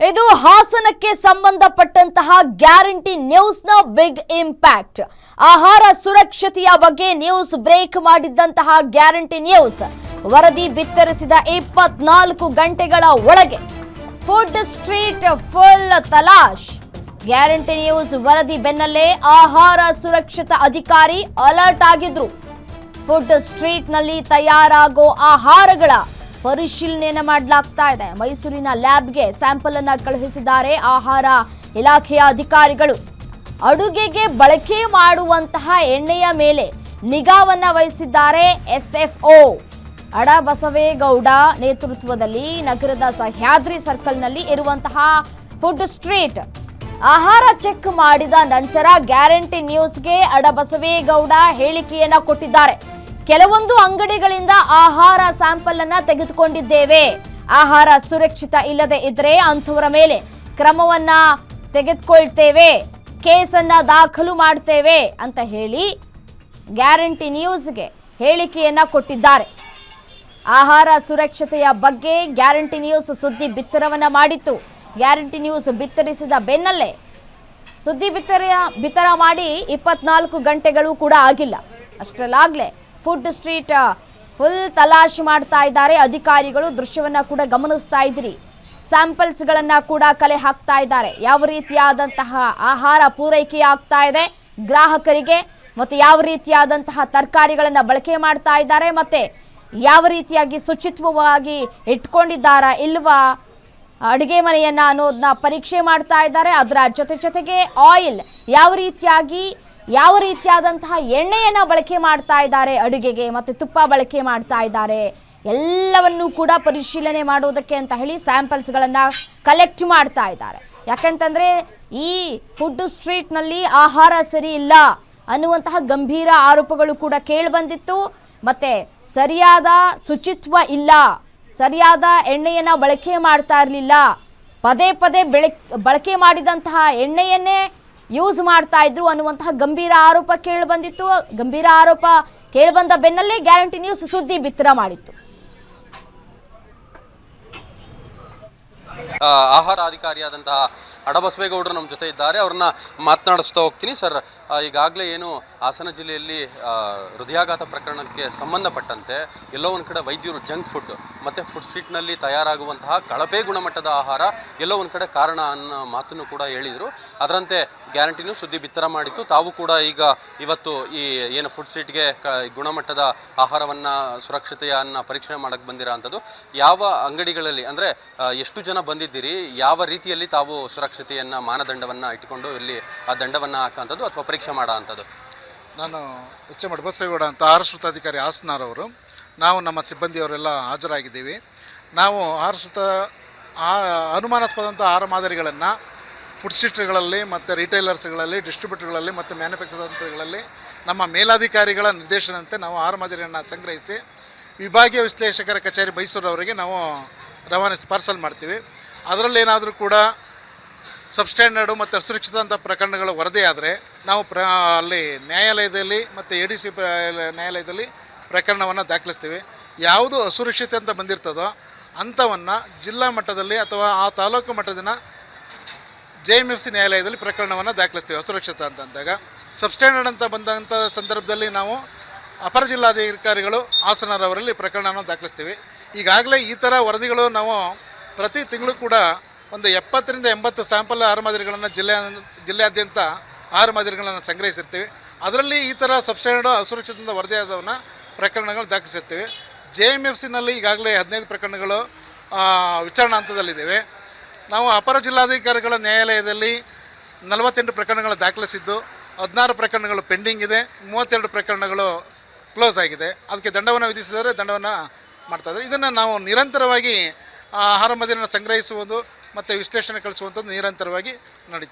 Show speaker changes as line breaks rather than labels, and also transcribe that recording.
ಇದು ಹಾಸನಕ್ಕೆ ಸಂಬಂಧಪಟ್ಟಂತಹ guarantee ನ್ಯೂಸ್ನ big impact. ಆಹಾರ ಸುರಕ್ಷತೆಯ ಬಗ್ಗೆ ನ್ಯೂಸ್ ಬ್ರೇಕ್ ಮಾಡಿದ್ದಂತಹ ಗ್ಯಾರಂಟಿ ನ್ಯೂಸ್. ವರದಿ ಬಿತ್ತರಿಸಿದ ಇಪ್ಪತ್ನಾಲ್ಕು ಗಂಟೆಗಳ ಒಳಗೆ. ಫುಡ್ ಸ್ಟ್ರೀಟ್ ಫುಲ್ ತಲಾಶ್. ಗ್ಯಾರಂಟಿ ನ್ಯೂಸ್ ವರದಿ ಬೆನ್ನಲ್ಲೇ ಆಹಾರ ಸುರಕ್ಷತಾ ಅಧಿಕಾರಿ ಅಲರ್ಟ್ ಆಗಿದ್ರು. ಫುಡ್ ಸ್ಟ್ರೀಟ್ನಲ್ಲಿ ತಯಾರಾಗೋ ಆಹಾರಗಳ ಪರಿಶೀಲನೆಯನ್ನ ಮಾಡಲಾಗ್ತಾ ಇದೆ. ಮೈಸೂರಿನ ಲ್ಯಾಬ್ಗೆ ಸ್ಯಾಂಪಲ್ ಅನ್ನ ಕಳುಹಿಸಿದ್ದಾರೆ ಆಹಾರ ಇಲಾಖೆಯ ಅಧಿಕಾರಿಗಳು. ಅಡುಗೆಗೆ ಬಳಕೆ ಮಾಡುವಂತಹ ಎಣ್ಣೆಯ ಮೇಲೆ ನಿಗಾವನ್ನ ವಹಿಸಿದ್ದಾರೆ ಎಸ್ಎಫ್ಒ. ಅಡಬಸವೇಗೌಡ ನೇತೃತ್ವದಲ್ಲಿ ನಗರದ ಸಹ್ಯಾದ್ರಿ ಸರ್ಕಲ್ನಲ್ಲಿ ಇರುವಂತಹ ಫುಡ್ ಸ್ಟ್ರೀಟ್. ಆಹಾರ ಚೆಕ್ ಮಾಡಿದ ನಂತರ ಗ್ಯಾರಂಟಿ ನ್ಯೂಸ್ಗೆ ಅಡಬಸವೇಗೌಡ ಹೇಳಿಕೆಯನ್ನ ಕೊಟ್ಟಿದ್ದಾರೆ. ಕೆಲವೊಂದು ಅಂಗಡಿಗಳಿಂದ ಆಹಾರ ಸ್ಯಾಂಪಲ್ ಅನ್ನ ತೆಗೆದುಕೊಂಡಿದ್ದೇವೆ. ಆಹಾರ ಸುರಕ್ಷಿತ ಇಲ್ಲದೆ ಇದ್ರೆ ಅಂಥವರ ಮೇಲೆ ಕ್ರಮವನ್ನ ತೆಗೆದುಕೊಳ್ತೇವೆ. ಕೇಸನ್ನ ದಾಖಲು ಮಾಡ್ತೇವೆ ಅಂತ ಹೇಳಿ ಗ್ಯಾರಂಟಿ ನ್ಯೂಸ್ಗೆ ಹೇಳಿಕೆಯನ್ನ ಕೊಟ್ಟಿದ್ದಾರೆ. ಆಹಾರ ಸುರಕ್ಷತೆಯ ಬಗ್ಗೆ ಗ್ಯಾರಂಟಿ ನ್ಯೂಸ್ ಸುದ್ದಿ ಬಿತ್ತರವನ್ನ ಮಾಡಿತ್ತು. ಗ್ಯಾರಂಟಿ ನ್ಯೂಸ್ ಬಿತ್ತರಿಸಿದ ಬೆನ್ನಲ್ಲೇ ಸುದ್ದಿ ಬಿತ್ತರ ಬಿತ್ತರ ಮಾಡಿ ಇಪ್ಪತ್ನಾಲ್ಕು ಗಂಟೆಗಳು ಕೂಡ ಆಗಿಲ್ಲ. ಅಷ್ಟರಲ್ಲಾಗಲೇ ಫುಡ್ ಸ್ಟ್ರೀಟ್ ಫುಲ್ ತಲಾಶ್ ಮಾಡ್ತಾ ಇದ್ದಾರೆ. ಅಧಿಕಾರಿಗಳು ದೃಶ್ಯವನ್ನು ಕೂಡ ಗಮನಿಸ್ತಾ ಇದ್ರಿ ಸ್ಯಾಂಪಲ್ಸ್ಗಳನ್ನು ಕೂಡ ಕಲೆ ಹಾಕ್ತಾ ಇದ್ದಾರೆ. ಯಾವ ರೀತಿಯಾದಂತಹ ಆಹಾರ ಪೂರೈಕೆ ಆಗ್ತಾ ಇದೆ ಗ್ರಾಹಕರಿಗೆ, ಮತ್ತು ಯಾವ ರೀತಿಯಾದಂತಹ ತರಕಾರಿಗಳನ್ನು ಬಳಕೆ ಮಾಡ್ತಾ ಇದ್ದಾರೆ, ಮತ್ತೆ ಯಾವ ರೀತಿಯಾಗಿ ಶುಚಿತ್ವವಾಗಿ ಇಟ್ಕೊಂಡಿದ್ದಾರಾ ಇಲ್ವಾ ಅಡುಗೆ ಮನೆಯನ್ನ ಅನ್ನೋದನ್ನ ಪರೀಕ್ಷೆ ಮಾಡ್ತಾ ಇದ್ದಾರೆ. ಅದರ ಜೊತೆ ಜೊತೆಗೆ ಆಯಿಲ್ ಯಾವ ರೀತಿಯಾಗಿ ಯಾವ ರೀತಿಯಾದಂತಹ ಎಣ್ಣೆಯನ್ನು ಬಳಕೆ ಮಾಡ್ತಾ ಇದ್ದಾರೆ, ಅಡುಗೆಗೆ ಮತ್ತು ತುಪ್ಪ ಬಳಕೆ ಮಾಡ್ತಾ ಇದ್ದಾರೆ, ಎಲ್ಲವನ್ನೂ ಕೂಡ ಪರಿಶೀಲನೆ ಮಾಡೋದಕ್ಕೆ ಅಂತ ಹೇಳಿ ಸ್ಯಾಂಪಲ್ಸ್ಗಳನ್ನು ಕಲೆಕ್ಟ್ ಮಾಡ್ತಾ ಇದ್ದಾರೆ. ಯಾಕಂತಂದರೆ ಈ ಫುಡ್ ಸ್ಟ್ರೀಟ್ನಲ್ಲಿ ಆಹಾರ ಸರಿ ಇಲ್ಲ ಅನ್ನುವಂತಹ ಗಂಭೀರ ಆರೋಪಗಳು ಕೂಡ ಕೇಳಿಬಂದಿತ್ತು. ಮತ್ತು ಸರಿಯಾದ ಶುಚಿತ್ವ ಇಲ್ಲ, ಸರಿಯಾದ ಎಣ್ಣೆಯನ್ನು ಬಳಕೆ ಮಾಡ್ತಾ ಇರಲಿಲ್ಲ, ಪದೇ ಪದೇ ಬೆಳಕ್ ಬಳಕೆ ಮಾಡಿದಂತಹ ಎಣ್ಣೆಯನ್ನೇ ಯೂಸ್ ಮಾಡ್ತಾ ಇದ್ರು ಅನ್ನುವಂತಹ ಗಂಭೀರ ಆರೋಪ ಕೇಳಿಬಂದಿತ್ತು ಗಂಭೀರ ಆರೋಪ ಕೇಳಿಬಂದ ಬೆನ್ನಲ್ಲೇ ಗ್ಯಾರಂಟಿ ನ್ಯೂಸ್ ಸುದ್ದಿ ಬಿತ್ತರ ಮಾಡಿತ್ತು.
ಆಹಾರ ಅಧಿಕಾರಿಯಾದಂತಹ ಅಡಬಸವೇಗೌಡರು ನಮ್ಮ ಜೊತೆ ಇದ್ದಾರೆ. ಅವ್ರನ್ನ ಮಾತನಾಡಿಸ್ತಾ ಹೋಗ್ತೀನಿ ಸರ್. ಈಗಾಗಲೇ ಏನು ಹಾಸನ ಜಿಲ್ಲೆಯಲ್ಲಿ ಹೃದಯಾಘಾತ ಪ್ರಕರಣಕ್ಕೆ ಸಂಬಂಧಪಟ್ಟಂತೆ ಎಲ್ಲೋ ಒಂದು ಕಡೆ ವೈದ್ಯರು ಜಂಕ್ ಫುಡ್, ಮತ್ತು ಫುಡ್ ಸ್ಟ್ರೀಟ್ನಲ್ಲಿ ತಯಾರಾಗುವಂತಹ ಕಳಪೆ ಗುಣಮಟ್ಟದ ಆಹಾರ ಎಲ್ಲೋ ಒಂದು ಕಡೆ ಕಾರಣ ಅನ್ನೋ ಮಾತನ್ನು ಕೂಡ ಹೇಳಿದರು. ಅದರಂತೆ ಗ್ಯಾರಂಟಿನೂ ಸುದ್ದಿ ಬಿತ್ತರ ಮಾಡಿತ್ತು. ತಾವು ಕೂಡ ಈಗ ಇವತ್ತು ಈ ಏನು ಫುಡ್ ಸ್ಟ್ರೀಟ್ಗೆ ಕ, ಗುಣಮಟ್ಟದ ಆಹಾರವನ್ನು, ಸುರಕ್ಷತೆಯನ್ನು ಪರೀಕ್ಷೆ ಮಾಡಕ್ಕೆ ಬಂದಿರೋ ಅಂಥದ್ದು ಯಾವ ಅಂಗಡಿಗಳಲ್ಲಿ, ಅಂದರೆ ಎಷ್ಟು ಜನ ಬಂದಿದ್ದೀರಿ ಯಾವ ರೀತಿಯಲ್ಲಿ ತಾವು ಸುರಕ್ಷತೆಯನ್ನು, ಮಾನದಂಡವನ್ನು ಇಟ್ಟುಕೊಂಡು ಇಲ್ಲಿ ಆ ದಂಡವನ್ನು ಹಾಕೋಂಥದ್ದು ಅಥವಾ ಪರೀಕ್ಷೆ ಮಾಡೋ ಅಂಥದ್ದು?
ನಾನು ಎಚ್ ಎಂ ಬಸವೇಗೌಡ ಅಂತ ಆರಶ್ರುತ ಅಧಿಕಾರಿ ಹಾಸನಾರವರು ನಾವು ನಮ್ಮ ಸಿಬ್ಬಂದಿಯವರೆಲ್ಲ ಹಾಜರಾಗಿದ್ದೀವಿ. ನಾವು ಆರಶ್ರುತ ಆ ಅನುಮಾನಾಸ್ಪದಂಥ ಆಹಾರ ಮಾದರಿಗಳನ್ನು ಫುಡ್ ಸ್ಟ್ರೀಟ್ಗಳಲ್ಲಿ ಮತ್ತು ರಿಟೈಲರ್ಸ್ಗಳಲ್ಲಿ, ಡಿಸ್ಟ್ರಿಬ್ಯೂಟರ್ಗಳಲ್ಲಿ ಮತ್ತು ಮ್ಯಾನುಫ್ಯಾಕ್ಚರ್ಗಳಲ್ಲಿ ನಮ್ಮ ಮೇಲಾಧಿಕಾರಿಗಳ ನಿರ್ದೇಶನದಂತೆ ನಾವು ಆಹಾರ ಮಾದರಿಯನ್ನು ಸಂಗ್ರಹಿಸಿ ವಿಭಾಗೀಯ ವಿಶ್ಲೇಷಕರ ಕಚೇರಿ ಮೈಸೂರವರಿಗೆ ನಾವು ರವಾನಿಸಿ, ಪಾರ್ಸಲ್ ಮಾಡ್ತೀವಿ. ಅದರಲ್ಲಿ ಏನಾದರೂ ಕೂಡ ಸಬ್ಸ್ಟ್ಯಾಂಡರ್ಡು ಮತ್ತು ಅಸುರಕ್ಷಿತ ಅಂತ ಪ್ರಕರಣಗಳು ವರದಿಯಾದರೆ ನಾವು ಪ್ರ ಅಲ್ಲಿ ನ್ಯಾಯಾಲಯದಲ್ಲಿ ಮತ್ತು ಎ ಡಿ ಸಿ ನ್ಯಾಯಾಲಯದಲ್ಲಿ ಪ್ರಕರಣವನ್ನು ದಾಖಲಿಸ್ತೀವಿ. ಯಾವುದು ಅಸುರಕ್ಷಿತ ಅಂತ ಬಂದಿರ್ತದೋ ಅಂಥವನ್ನು ಜಿಲ್ಲಾ ಮಟ್ಟದಲ್ಲಿ ಅಥವಾ ಆ ತಾಲೂಕು ಮಟ್ಟದಿನ ಜೆ ಎಂ ಎಫ್ ಸಿ ನ್ಯಾಯಾಲಯದಲ್ಲಿ ಪ್ರಕರಣವನ್ನು ದಾಖಲಿಸ್ತೀವಿ ಅಸುರಕ್ಷಿತ ಅಂತ ಅಂದಾಗ ಸಬ್ಸ್ಟ್ಯಾಂಡರ್ಡ್ ಅಂತ ಬಂದಂಥ ಸಂದರ್ಭದಲ್ಲಿ ನಾವು ಅಪರ ಜಿಲ್ಲಾಧಿಕಾರಿಗಳು ಹಾಸನರವರಲ್ಲಿ ಪ್ರಕರಣವನ್ನು ದಾಖಲಿಸ್ತೀವಿ. ಈಗಾಗಲೇ ಈ ಥರ ವರದಿಗಳು ನಾವು ಪ್ರತಿ ತಿಂಗಳು ಕೂಡ ಒಂದು ಎಪ್ಪತ್ತರಿಂದ ಎಂಬತ್ತು ಸ್ಯಾಂಪಲ್ ಆರು ಮಾದರಿಗಳನ್ನು ಜಿಲ್ಲೆ ಜಿಲ್ಲೆಯಾದ್ಯಂತ ಆರು ಮಾದರಿಗಳನ್ನು ಸಂಗ್ರಹಿಸಿರ್ತೀವಿ. ಅದರಲ್ಲಿ ಈ ಥರ ಸಬ್ಸ್ಟ್ಯಾಂಡರ್ಡ್ ಅಸುರಕ್ಷಿತದಿಂದ ವರದಿಯಾದವನ್ನ ಪ್ರಕರಣಗಳು ದಾಖಲಿಸಿರ್ತೀವಿ. ಜೆ ಎಂ ಎಫ್ ಸಿನಲ್ಲಿ ಈಗಾಗಲೇ ಹದಿನೈದು ಪ್ರಕರಣಗಳು ವಿಚಾರಣಾ ಹಂತದಲ್ಲಿದ್ದೇವೆ. ನಾವು ಅಪರ ಜಿಲ್ಲಾಧಿಕಾರಿಗಳ ನ್ಯಾಯಾಲಯದಲ್ಲಿ ನಲವತ್ತೆಂಟು ಪ್ರಕರಣಗಳು ದಾಖಲಿಸಿದ್ದು, ಹದಿನಾರು ಪ್ರಕರಣಗಳು ಪೆಂಡಿಂಗ್ ಇದೆ, ಮೂವತ್ತೆರಡು ಪ್ರಕರಣಗಳು ಕ್ಲೋಸ್ ಆಗಿದೆ. ಅದಕ್ಕೆ ದಂಡವನ್ನು ವಿಧಿಸಿದರೆ ದಂಡವನ್ನು ಮಾಡ್ತಾಯಿದ್ದಾರೆ ಇದನ್ನು ನಾವು ನಿರಂತರವಾಗಿ ಆ, ಆಹಾರ ಮದಿರನ್ನು ಸಂಗ್ರಹಿಸುವುದು ಮತ್ತು ವಿಶ್ಲೇಷಣೆ ಕಳಿಸುವಂಥದ್ದು ನಿರಂತರವಾಗಿ ನಡೀತಾ